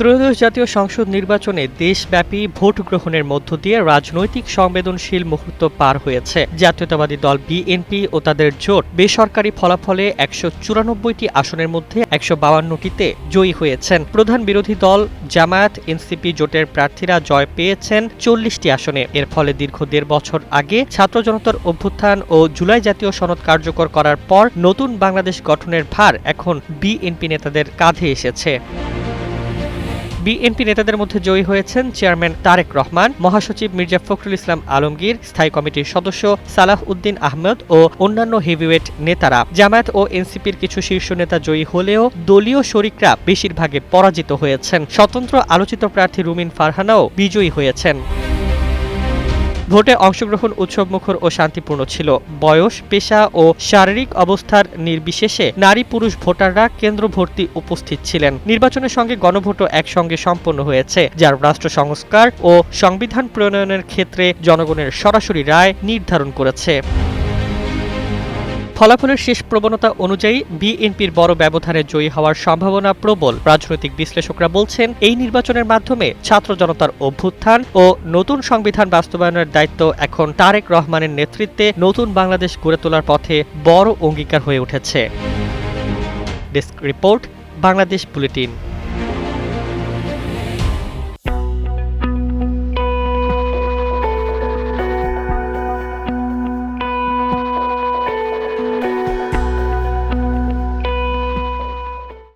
ত্রয়োদশ জাতীয় সংসদ নির্বাচনে দেশব্যাপী ভোট গ্রহণের মধ্য দিয়ে রাজনৈতিক সংবেদনশীল মুহূর্ত পার হয়েছে। জাতীয়তাবাদী দল বিএনপি ও তাদের জোট বেসরকারি ফলাফলে একশো চুরানব্বইটি আসনের মধ্যে একশো বাউান্নটিতে জয়ী হয়েছেন। প্রধান বিরোধী দল জামায়াত এনসিপি জোটের প্রার্থীরা জয় পেয়েছেন চল্লিশটি আসনে। এর ফলে দীর্ঘ দেড় বছর আগে ছাত্র জনতার অভ্যুত্থান ও জুলাই জাতীয় সনদ কার্যকর করার পর নতুন বাংলাদেশ গঠনের ভার এখন বিএনপি নেতাদের কাঁধে এসেছে। বিএনপি নেতাদের মধ্যে জয়ী হয়েছেন চেয়ারম্যান তারেক রহমান, মহাসচিব মির্জা ফখরুল ইসলাম আলমগীর, স্থায়ী কমিটির সদস্য সালাহ উদ্দিন আহমেদ ও অন্যান্য হেভিওয়েট নেতারা। জামায়াত ও এনসিপির কিছু শীর্ষ নেতা জয়ী হলেও দলীয় শরিকরা বেশিরভাগে পরাজিত হয়েছেন। স্বতন্ত্র আলোচিত প্রার্থী রুমিন ফারহানাও বিজয়ী হয়েছেন। ভোটে অংশগ্রহণ উৎসবমুখর ও শান্তিপূর্ণ ছিল। বয়স, পেশা ও শারীরিক অবস্থার নির্বিশেষে নারী পুরুষ ভোটাররা কেন্দ্র ভর্তি উপস্থিত ছিলেন। নির্বাচনের সঙ্গে গণভোটও একসঙ্গে সম্পন্ন হয়েছে, যার রাষ্ট্র সংস্কার ও সংবিধান প্রণয়নের ক্ষেত্রে জনগণের সরাসরি রায় নির্ধারণ করেছে। ফলাফলের শেষ প্রবণতা অনুযায়ী বিএনপির বড় ব্যবধানে জয়ী হওয়ার সম্ভাবনা প্রবল। রাজনৈতিক বিশ্লেষকরা বলছেন, এই নির্বাচনের মাধ্যমে ছাত্র জনতার অভ্যুত্থান ও নতুন সংবিধান বাস্তবায়নের দায়িত্ব এখন তারেক রহমানের নেতৃত্বে নতুন বাংলাদেশ গড়ে তোলার পথে বড় অঙ্গীকার হয়ে উঠেছে। Desk report, Bangladesh bulletin.